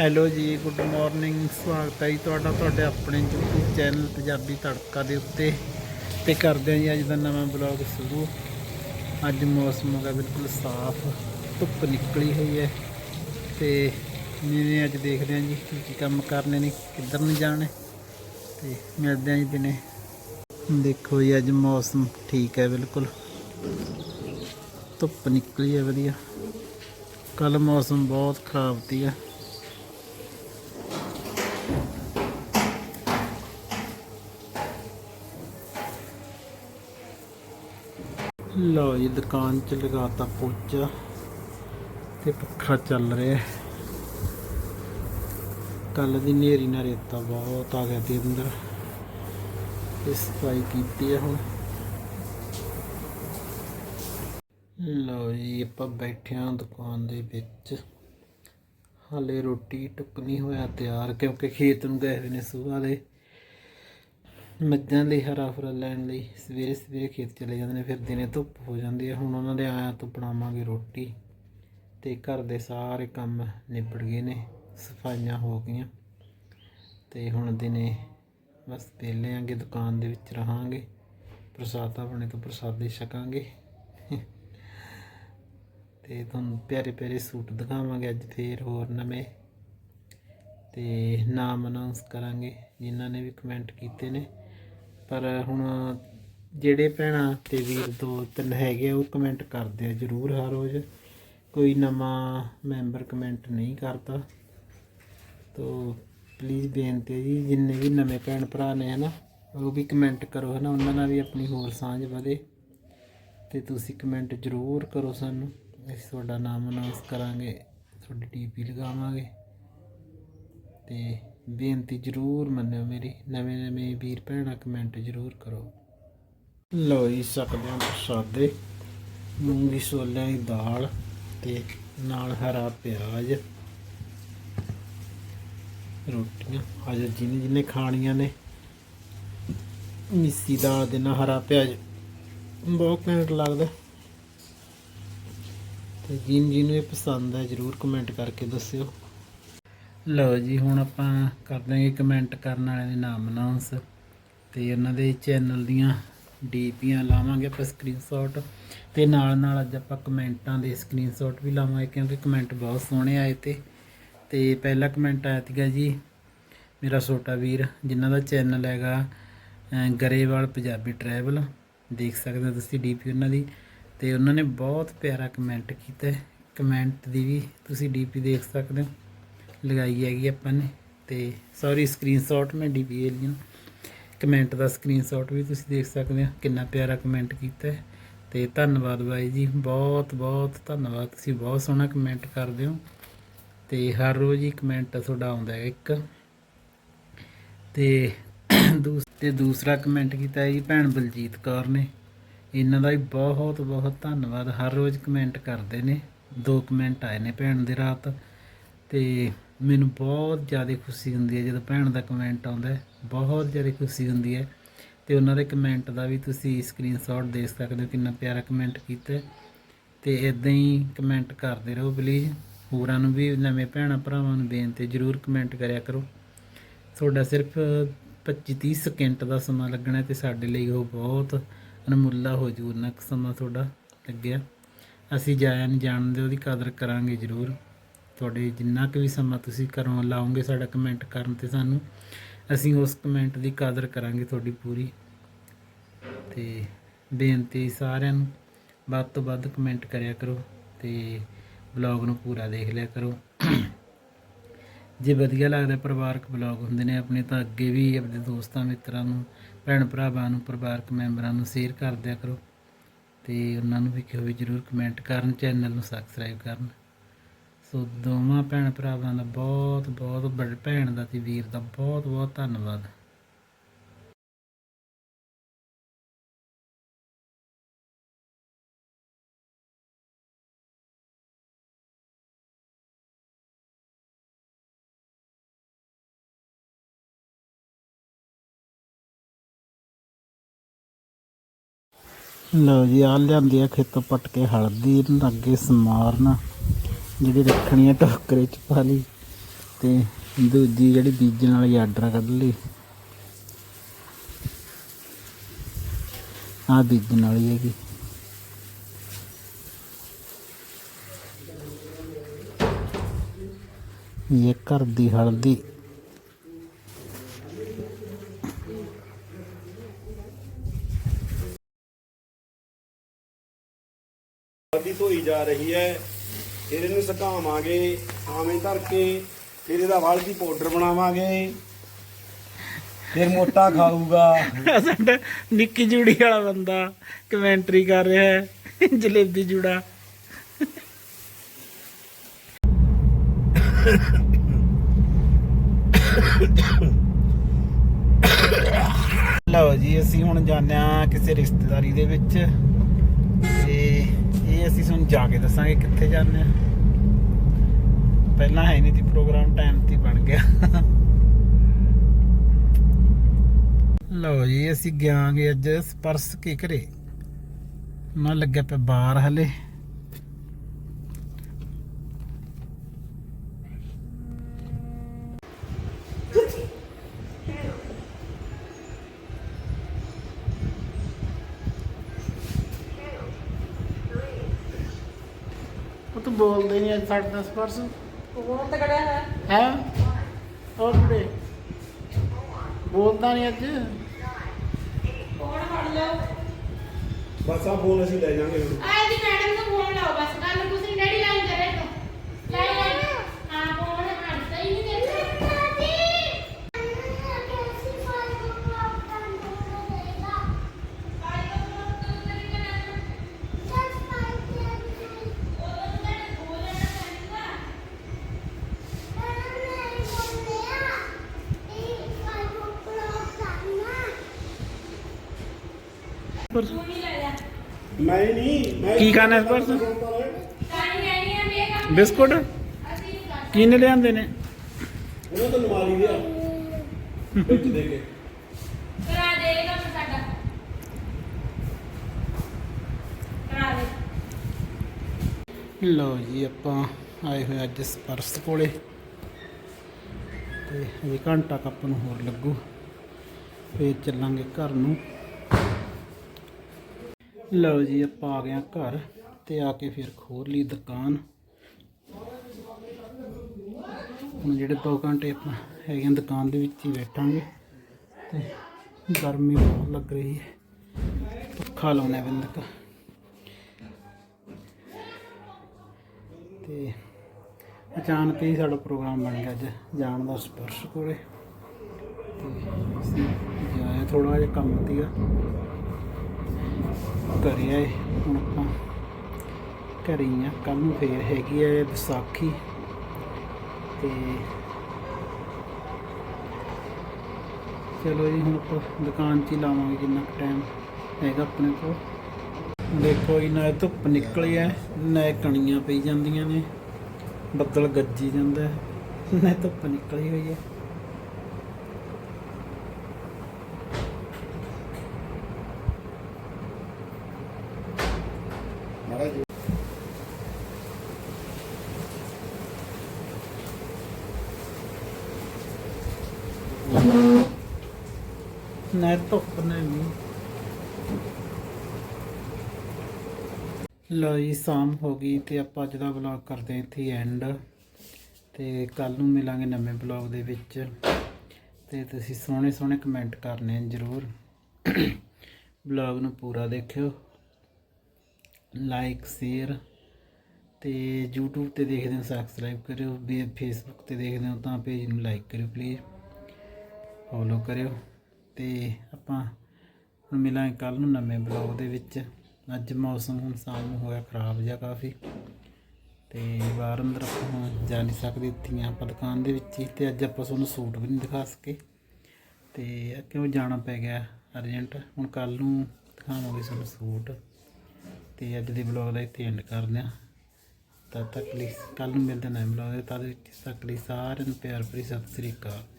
Hello ਜੀ good morning ਸਵਾਗਤ ਹੈ ਜੀ ਤੁਹਾਡਾ, ਤੁਹਾਡੇ ਆਪਣੇ YouTube ਚੈਨਲ ਪੰਜਾਬੀ ਤੜਕਾ ਦੇ ਉੱਤੇ। ਤੇ ਕਰਦੇ ਹਾਂ ਜੀ ਅੱਜ ਦਾ ਨਵਾਂ ਬਲੌਗ ਸ਼ੁਰੂ। ਅੱਜ ਮੌਸਮ ਹੋ ਬਿਲਕੁਲ ਸਾਫ਼, ਧੁੱਪ ਨਿਕਲੀ ਹੋਈ ਹੈ। ਤੇ ਮੈਨੇ ਅੱਜ ਦੇਖਦੇ ਹਾਂ ਜੀ ਕੀ ਕੀ ਕੰਮ ਕਰਨੇ ਨੇ, ਕਿੱਧਰ ਨੂੰ ਜਾਣੇ। ਤੇ ਮਿਲਦੇ ਹਾਂ ਜੀ ਦਿਨੇ। ਦੇਖੋ ਜੀ, ਅੱਜ ਮੌਸਮ ਠੀਕ ਹੈ ਬਿਲਕੁਲ। ਧੁੱਪ ਨਿਕਲੀ ਹੈ ਵਧੀਆ। ਕੱਲ ਮੌਸਮ ਬਹੁਤ ਖਰਾਬ ਸੀਗਾ। ਲਓ ਜੀ, ਦੁਕਾਨ ਚ ਲਗਾਤਾ ਪੋਚਾ ਤੇ ਪੱਖਾ ਚੱਲ ਰਿਹਾ। ਕੱਲ ਦੀ ਨੇਰੀ ਨਾਲ ਰੇਤਾ ਬਹੁਤ ਆ ਗਿਆ ਤੇ ਅੰਦਰ। ਤੇ ਸਫ਼ਾਈ ਕੀਤੀ ਹੈ ਹੁਣ। ਲਓ ਜੀ, ਆਪਾਂ ਬੈਠੇ ਹਾਂ ਦੁਕਾਨ ਦੇ ਵਿੱਚ। ਹਾਲੇ ਰੋਟੀ ਟੁੱਕ ਨਹੀਂ ਹੋਇਆ ਤਿਆਰ, ਕਿਉਂਕਿ ਖੇਤ ਨੂੰ ਗਏ ਹੋਏ ਨੇ ਸੁਬਾਹ ਦੇ ਮੱਝਾਂ ਲਈ, ਹਰਾ ਫਰਾ ਲੈਣ ਲਈ ਸਵੇਰੇ ਸਵੇਰੇ ਖੇਤ ਚਲੇ ਜਾਂਦੇ ਨੇ, ਫਿਰ ਦਿਨੇ ਧੁੱਪ ਹੋ ਜਾਂਦੀ ਹੈ। ਹੁਣ ਉਹਨਾਂ ਦੇ ਆਇਆਂ ਤੋਂ ਬਣਾਵਾਂਗੇ ਰੋਟੀ ਤੇ ਘਰ ਦੇ ਸਾਰੇ ਕੰਮ ਨਿਬੜ ਗਏ ਨੇ, ਸਫਾਈਆਂ ਹੋ ਗਈਆਂ। ਤੇ ਹੁਣ ਦਿਨੇ ਬਸ ਵਿਹਲੇ ਆਂਗੇ, ਦੁਕਾਨ ਦੇ ਵਿੱਚ ਰਹਾਂਗੇ, ਪ੍ਰਸਾਦਾ ਬਣੇ ਤੋਂ ਪ੍ਰਸਾਦੇ ਛਕਾਂਗੇ। ਤੇ ਤੁਹਾਨੂੰ ਪਿਆਰੇ ਪਿਆਰੇ ਸੂਟ ਦਿਖਾਵਾਂਗੇ ਅੱਜ ਫੇਰ ਹੋਰ ਨਵੇਂ। ਤੇ ਨਾਮ ਅਨਾਉਂਸ ਕਰਾਂਗੇ, ਜਿਨ੍ਹਾਂ ਨੇ ਵੀ ਕਮੈਂਟ ਕੀਤੇ ਨੇ। ਪਰ ਹੁਣ ਜਿਹੜੇ ਭੈਣਾਂ ਤੇ ਵੀਰ ਦੋ ਤਿੰਨ ਹੈਗੇ ਆ, ਉਹ ਕਮੈਂਟ ਕਰਦੇ ਆ ਜਰੂਰ ਹਰ ਰੋਜ਼। ਕੋਈ ਨਵਾਂ ਮੈਂਬਰ ਕਮੈਂਟ ਨਹੀਂ ਕਰਦਾ ਤੋ ਪਲੀਜ਼ ਬੇਨਤੀ ਜੀ, ਜਿੰਨੇ ਵੀ ਨਵੇਂ ਭੈਣ ਭਰਾ ਨੇ ਹਨਾ, ਉਹ ਵੀ ਕਮੈਂਟ ਕਰੋ ਹਨਾ, ਉਹਨਾਂ ਨਾਲ ਵੀ ਆਪਣੀ ਹੋਰ ਸਾਂਝ ਵਧੇ। ਤੇ ਤੁਸੀਂ ਕਮੈਂਟ ਜ਼ਰੂਰ ਕਰੋ ਸਾਨੂੰ। ਅਸੀਂ ਤੁਹਾਡਾ ਨਾਮ ਅਨਾਉਂਸ ਕਰਾਂਗੇ, ਤੁਹਾਡੀ ਟੀਪੀ ਲਗਾਵਾਂਗੇ। ਤੇ ਬੇਨਤੀ ਜ਼ਰੂਰ ਮੰਨਿਓ ਮੇਰੀ, ਨਵੇਂ ਨਵੇਂ ਵੀਰ ਭੈਣਾਂ ਕਮੈਂਟ ਜ਼ਰੂਰ ਕਰੋ। ਲਓ ਜੀ, ਸਕਦੇ ਹਾਂ ਪ੍ਰਸਾਦੇ ਮੂੰਗੀ ਛੋਲਿਆਂ ਦੀ ਦਾਲ ਤੇ ਨਾਲ ਹਰਾ ਪਿਆਜ਼, ਰੋਟੀਆਂ, ਅੱਜ ਜਿਹਨੇ ਜਿਹਨੇ ਖਾਣੀਆਂ ਨੇ, ਮਿੱਸੀ ਦਾਲ ਦੇ ਨਾਲ ਹਰਾ ਪਿਆਜ਼, ਬਹੁਤ ਘੈਂਟ ਲੱਗਦਾ। ਤੇ ਜਿਨ ਜਿਹਨੂੰ ਇਹ ਪਸੰਦ ਹੈ, ਜਰੂਰ ਕਮੈਂਟ ਕਰਕੇ ਦੱਸਿਓ। ਲਓ ਜੀ, ਹੁਣ ਆਪਾਂ ਕਰ ਦਾਂਗੇ ਕਮੈਂਟ ਕਰਨ ਵਾਲਿਆਂ ਦੇ ਨਾਮ ਅਨਾਉਂਸ ਤੇ ਉਹਨਾਂ ਦੇ ਚੈਨਲ ਦੀਆਂ ਡੀਪੀਆਂ ਲਾਵਾਂਗੇ ਆਪਾਂ ਸਕਰੀਨਸ਼ਾਟ ਤੇ ਨਾਲ ਨਾਲ ਅੱਜ ਆਪਾਂ ਕਮੈਂਟਾਂ ਦੇ ਸਕਰੀਨਸ਼ਾਟ ਵੀ ਲਾਵਾਂਗੇ ਕਿਉਂਕਿ ਕਮੈਂਟ ਬਹੁਤ ਸੋਹਣੇ ਆਏ ਤੇ ਤੇ ਪਹਿਲਾ ਕਮੈਂਟ ਆਇਆ ਸੀਗਾ ਜੀ, ਮੇਰਾ ਛੋਟਾ ਵੀਰ ਜਿਨ੍ਹਾਂ ਦਾ ਚੈਨਲ ਹੈਗਾ ਗਰੇਵਾਲ ਪੰਜਾਬੀ ਟਰੈਵਲ ਦੇਖ ਸਕਦੇ ਹੋ ਤੁਸੀਂ ਡੀਪੀ ਉਹਨਾਂ ਦੀ, ਤੇ ਉਹਨਾਂ ਨੇ ਬਹੁਤ ਪਿਆਰਾ ਕਮੈਂਟ ਕੀਤਾ ਕਮੈਂਟ ਦੀ ਵੀ ਤੁਸੀਂ ਡੀਪੀ ਦੇਖ ਸਕਦੇ ਹੋ। ਲਗਾਈ ਹੈਗੀ ਆਪਾਂ ਨੇ। ਤੇ ਸੌਰੀ ਸਕਰੀਨਸ਼ਾਟ ਮੈਂ ਡੀਪੀ ਲਈ ਕਮੈਂਟ ਦਾ ਸਕਰੀਨਸ਼ਾਟ ਵੀ ਤੁਸੀਂ ਦੇਖ ਸਕਦੇ ਹੋ। ਕਿੰਨਾ ਪਿਆਰਾ ਕਮੈਂਟ ਕੀਤਾ ਹੈ। ਤੇ ਧੰਨਵਾਦ ਬਾਈ ਜੀ। ਬਹੁਤ ਬਹੁਤ ਧੰਨਵਾਦ। ਤੁਸੀਂ ਬਹੁਤ ਸੋਹਣਾ ਕਮੈਂਟ ਕਰਦੇ ਹੋ। ਤੇ ਹਰ ਰੋਜ਼ ਹੀ ਕਮੈਂਟ ਤੁਹਾਡਾ ਆਉਂਦਾ ਹੈ ਇੱਕ। ਤੇ ਦੂਸ, ਤੇ ਦੂਸਰਾ ਕਮੈਂਟ ਕੀਤਾ ਹੈ ਜੀ ਭੈਣ ਬਲਜੀਤ ਕੌਰ ਨੇ। ਇਹਨਾਂ ਦਾ ਵੀ ਬਹੁਤ ਬਹੁਤ ਧੰਨਵਾਦ। ਹਰ ਰੋਜ਼ ਕਮੈਂਟ ਕਰਦੇ ਨੇ। ਦੋ ਕਮੈਂਟ ਆਏ ਨੇ ਭੈਣ ਦੇ ਰਾਤ। ਤੇ ਮੈਨੂੰ ਬਹੁਤ ਜ਼ਿਆਦਾ ਖੁਸ਼ੀ ਹੁੰਦੀ ਹੈ ਜਦੋਂ ਭੈਣ ਦਾ ਕਮੈਂਟ ਆਉਂਦਾ ਬਹੁਤ ਜ਼ਿਆਦਾ ਖੁਸ਼ੀ ਹੁੰਦੀ ਹੈ। ਤੇ ਉਹਨਾਂ ਦੇ ਕਮੈਂਟ ਦਾ ਵੀ ਤੁਸੀਂ ਸਕਰੀਨਸ਼ਾਟ ਦੇਖ ਸਕਦੇ ਹੋ ਕਿੰਨਾ ਪਿਆਰਾ ਕਮੈਂਟ ਕੀਤਾ ਹੈ। ਤੇ ਇਦਾਂ ਹੀ ਕਮੈਂਟ ਕਰਦੇ ਰਹੋ ਪਲੀਜ਼ ਹੋਰਾਂ ਨੂੰ ਵੀ ਨਵੇਂ ਭੈਣਾਂ ਭਰਾਵਾਂ ਨੂੰ ਬੇਨਤੀ ਜ਼ਰੂਰ ਕਮੈਂਟ ਕਰਿਆ ਕਰੋ। ਤੁਹਾਡਾ ਸਿਰਫ 25-30 ਸਕਿੰਟ ਦਾ ਸਮਾਂ ਲੱਗਣਾ ਹੈ ਤੇ ਸਾਡੇ ਲਈ ਉਹ ਬਹੁਤ ਅਨਮੁੱਲਾ ਹੋ ਜੂ ਨਾ ਸਮਾਂ ਤੁਹਾਡਾ ਲੱਗਿਆ। ਅਸੀਂ ਜਾਇਆ ਨਹੀਂ ਜਾਣਦੇ ਉਹਦੀ ਕਦਰ ਕਰਾਂਗੇ ਜ਼ਰੂਰ। ਤੁਹਾਡੇ ਜਿੰਨਾ ਕੁ ਵੀ ਸਮਾਂ ਤੁਸੀਂ ਘਰੋਂ ਲਾਓਗੇ ਸਾਡਾ ਕਮੈਂਟ ਕਰਨ ਤੇ ਸਾਨੂੰ, ਅਸੀਂ ਉਸ ਕਮੈਂਟ ਦੀ ਕਦਰ ਕਰਾਂਗੇ ਤੁਹਾਡੀ ਪੂਰੀ। ਤੇ ਬੇਨਤੀ ਸਾਰਿਆਂ ਨੂੰ, ਵੱਧ ਤੋਂ ਵੱਧ ਕਮੈਂਟ ਕਰਿਆ ਕਰੋ ਤੇ ਬਲੌਗ ਨੂੰ ਪੂਰਾ ਦੇਖ ਲਿਆ ਕਰੋ। ਜੇ ਵਧੀਆ ਲੱਗਦਾ ਪਰਿਵਾਰਕ ਬਲੌਗ ਹੁੰਦੇ ਨੇ, ਆਪਣੇ ਤਾਂ ਅੱਗੇ ਵੀ ਆਪਣੇ ਦੋਸਤਾਂ, ਮਿੱਤਰਾਂ ਨੂੰ, ਭੈਣ ਭਰਾਵਾਂ ਨੂੰ, ਪਰਿਵਾਰਕ ਮੈਂਬਰਾਂ ਨੂੰ ਸ਼ੇਅਰ ਕਰ ਦਿਆ ਕਰੋ। ਤੇ ਉਹਨਾਂ ਨੂੰ ਵੀ ਕਿਹੋ ਵੀ ਜਰੂਰ ਕਮੈਂਟ ਕਰਨ ਚੈਨਲ ਨੂੰ ਸਬਸਕ੍ਰਾਈਬ ਕਰਨ। ਸੋ ਦੋਵਾਂ ਭੈਣ ਭਰਾਵਾਂ ਦਾ ਬਹੁਤ ਬਹੁਤ ਬੜ, ਭੈਣ ਦਾ ਤੇ ਵੀਰ ਦਾ ਬਹੁਤ ਬਹੁਤ ਧੰਨਵਾਦ। ਲਓ ਜੀ ਆ ਲਿਆਂਦੀ ਆ ਖੇਤੋਂ ਪੱਟ ਕੇ ਹਲਦੀ ਇਹਨੂੰ ਅੱਗੇ ਸਮਾਰਨਾ ਜਿਹੜੀ ਰੱਖਣੀ ਆ ਟੋਕਰੇ ਚ ਪਾ ਲਈ ਤੇ ਦੂਜੀ ਜਿਹੜੀ ਬੀਜਣ ਵਾਲੀ ਆਰਡਰ ਕੱਢ ਲਈ। ਆ ਬੀਜਣ ਵਾਲੀ ਹੈਗੀ। ਇਹ ਘਰ ਦੀ ਹਲਦੀ। ਹਲਦੀ ਧੋਈ ਜਾ ਰਹੀ ਹੈ। ਫਿਰ ਇਹਨੂੰ ਸੁਕਾਵਾਂਗੇ, ਆਵੇਂ ਧਰ ਕੇ ਫਿਰ ਇਹਦਾ ਹਲਦੀ ਪਾਊਡਰ ਬਣਾਵਾਂਗੇ। ਫਿਰ ਮੋਟਾ ਖਾਊਗਾ। ਸਾਡਾ ਨਿੱਕੀ ਜੂੜੀ ਵਾਲਾ ਬੰਦਾ ਕਮੈਂਟਰੀ ਕਰ ਰਿਹਾ ਹੈ, ਜਲੇਬੀ ਜੂੜਾ। ਲਓ ਜੀ, ਅਸੀਂ ਹੁਣ ਜਾਂਦੇ ਆ ਕਿਸੇ ਰਿਸ਼ਤੇਦਾਰੀ ਦੇ ਵਿੱਚ। ਇਹ ਅਸੀਂ ਤੁਹਾਨੂੰ ਜਾ ਕੇ ਦੱਸਾਂਗੇ ਕਿੱਥੇ ਜਾਂਦੇ ਆ। ਪਹਿਲਾਂ ਹੈ ਨਹੀਂ ਸੀ ਪ੍ਰੋਗਰਾਮ ਟਾਈਮ ਤੇ ਹੀ ਬਣ ਗਿਆ। ਲਓ ਜੀ, ਅਸੀਂ ਗਿਆਂਗੇ ਅੱਜ ਸਪਰਸ ਕੇ ਘਰੇ। ਮੈਂ ਲੱਗਿਆ ਪਿਆ ਬਾਹਰ ਹਲੇ। ਉਹ ਤਾਂ ਬੋਲਦੇ ਨਹੀਂ ਅੱਜ ਸਾਡਾ ਸਪਰਸ। ਬਹੁਤ ਤਗੜਾ ਹੈ ਹੈ? ਹੋਰ ਬੁੜੇ ਬੋਲਦਾ ਨਹੀਂ ਅੱਜ। ਕੌਣ ਫੜ ਲਓ। ਬਸ ਆ ਫੋਨ ਅਸੀਂ ਲੈ ਜਾਾਂਗੇ ਹੁਣ। ਆਏ ਦੀ ਮੈਡਮ ਨੂੰ ਫੋਨ ਲਾਓ ਬਸ ਕੱਲ ਤੁਸੀਂ ਡੈਡੀ ਲਾਈਨ ਕਰੇ ਤੋ ਲਾਈਨ ਹਾਂ ਫੋਨ ਹਟਦਾ ਹੀ ਨਹੀਂ ਦੇਖਦਾ ਮੈਂ ਨਹੀਂ ਮੈਂ ਕੀ ਖਾਣਾ ਇਸ ਪਰਸ? ਉਹਨਾਂ ਬਿਸਕੁਟ? ਕਿਹਨੇ ਲਿਆਂਦੇ ਨੇ? ਤੋਂ ਨਵਾ ਲਈ ਦਿਆ ਵਿੱਚ ਦੇ ਕੇ। ਕਰਾ ਦੇਗਾ ਸਾਡਾ। ਕਰਾ ਦੇ। ਲਓ ਜੀ ਆਪਾਂ ਆਏ ਹੋਏ ਅੱਜ ਸਪਰਸ ਕੋਲੇ। ਤੇ ਅਜੇ ਘੰਟਾ ਕੁ ਆਪਾਂ ਨੂੰ ਹੋਰ ਲੱਗੂ। ਫੇਰ ਚੱਲਾਂਗੇ ਘਰ ਨੂੰ। ਲਓ ਜੀ, ਆਪਾਂ ਆ ਗਏ ਹਾਂ ਘਰ ਤੇ ਆ ਕੇ ਫਿਰ ਖੋਲ ਲਈ ਦੁਕਾਨ। ਹੁਣ ਜਿਹੜੇ 2 ਘੰਟੇ ਆਪਾਂ ਹੈਗੇ ਦੁਕਾਨ ਦੇ ਵਿੱਚ ਹੀ ਬੈਠਾਂਗੇ ਤੇ ਗਰਮੀ ਬਹੁਤ ਲੱਗ ਰਹੀ ਹੈ। ਪੱਖਾ ਲਾਉਣਾ ਬਿੰਦਕ ਤੇ ਅਚਾਨਕ ਹੀ ਸਾਡਾ ਪ੍ਰੋਗਰਾਮ ਬਣ ਗਿਆ ਅੱਜ ਜਾਣ ਦਾ ਸਪਰਸ਼ ਕੋਲੇ। ਤੇ ਜਾਇਆ ਥੋੜਾ ਜਿਹਾ ਕੰਮ ਸੀਗਾ। ਘਰੇ ਆਏ ਹੁਣ ਆਪਾਂ ਘਰੇ ਆ। ਕੱਲ ਨੂੰ ਫੇਰ ਹੈਗੀ ਹੈ ਵਿਸਾਖੀ। ਤੇ ਚਲੋ ਜੀ, ਹੁਣ ਆਪਾਂ ਦੁਕਾਨ 'ਚ ਹੀ ਲਾਵਾਂਗੇ ਜਿੰਨਾ ਟਾਈਮ ਹੈਗਾ ਆਪਣੇ ਕੋਲ। ਦੇਖੋ ਜੀ, ਨਾ ਧੁੱਪ ਨਿਕਲੀ ਐ, ਨਾ ਕਣੀਆਂ ਪਈ ਜਾਂਦੀਆਂ ਨੇ। ਬੱਦਲ ਗੱਜੀ ਜਾਂਦਾ ਨਾ ਧੁੱਪ ਨਿਕਲੀ ਹੋਈ ਹੈ ਨਾ ਧੁੱਪ ਨਾ ਮੀਂਹ। ਲਓ ਜੀ, ਸ਼ਾਮ ਹੋ ਗਈ ਤੇ ਆਪਾਂ ਅੱਜ ਦਾ ਵਲੌਗ ਕਰਦੇ ਹਾਂ ਇੱਥੇ ਐਂਡ ਤੇ ਕੱਲ ਨੂੰ ਮਿਲਾਂਗੇ ਨਵੇਂ ਵਲੌਗ ਦੇ ਵਿੱਚ। ਤੇ ਤੁਸੀਂ ਸੋਹਣੇ ਸੋਹਣੇ ਕਮੈਂਟ ਕਰਨੇ ਜ਼ਰੂਰ। ਵਲੌਗ ਨੂੰ ਪੂਰਾ ਦੇਖਿਓ। ਲਾਈਕ ਸ਼ੇਅਰ ਤੇ YouTube ਤੇ ਦੇਖਦੇ ਹੋ ਸਬਸਕ੍ਰਾਈਬ ਕਰਿਓ। ਵੀ Facebook ਤੇ ਦੇਖਦੇ ਹੋ ਤਾਂ ਪੇਜ ਨੂੰ ਲਾਈਕ ਕਰਿਓ ਪਲੀਜ਼ ਫੋਲੋ ਕਰਿਓ। ਤੇ ਆਪਾਂ ਹੁਣ ਮਿਲਾਂਗੇ ਕੱਲ ਨੂੰ ਨਵੇਂ ਬਲੌਗ ਦੇ ਵਿੱਚ। ਅੱਜ ਮੌਸਮ ਹੁਣ ਸ਼ਾਮ ਨੂੰ ਹੋਇਆ ਖਰਾਬ ਜਿਹਾ ਕਾਫੀ। ਤੇ ਬਾਹਰ ਅੰਦਰ ਆਪਾਂ ਹੁਣ ਜਾ ਨਹੀਂ ਸਕਦੇ ਇੱਥੀਆਂ ਆਪਾਂ ਦੁਕਾਨ ਦੇ ਵਿੱਚ ਹੀ। ਤੇ ਅੱਜ ਆਪਾਂ ਤੁਹਾਨੂੰ ਸੂਟ ਵੀ ਨਹੀਂ ਦਿਖਾ ਸਕੇ। ਤੇ ਕਿਉਂ ਜਾਣਾ ਪੈ ਗਿਆ ਅਰਜੈਂਟ? ਹੁਣ ਕੱਲ ਨੂੰ ਦਿਖਾਵਾਂਗੇ ਤੁਹਾਨੂੰ ਸੂਟ। ਤੇ ਅੱਜ ਦੇ ਬਲੌਗ ਦਾ ਇੱਥੇ ਐਂਡ ਕਰਦੇ ਹਾਂ। ਤਦ ਤੱਕ ਲਈ ਕੱਲ ਨੂੰ ਮਿਲਦੇ ਨਵੇਂ ਬਲੌਗ ਦੇ। ਤਦ ਤੱਕ ਲਈ ਸਾਰਿਆਂ ਨੂੰ ਪਿਆਰ ਭਰੀ ਸਤਿ ਸ੍ਰੀ ਅਕਾਲ।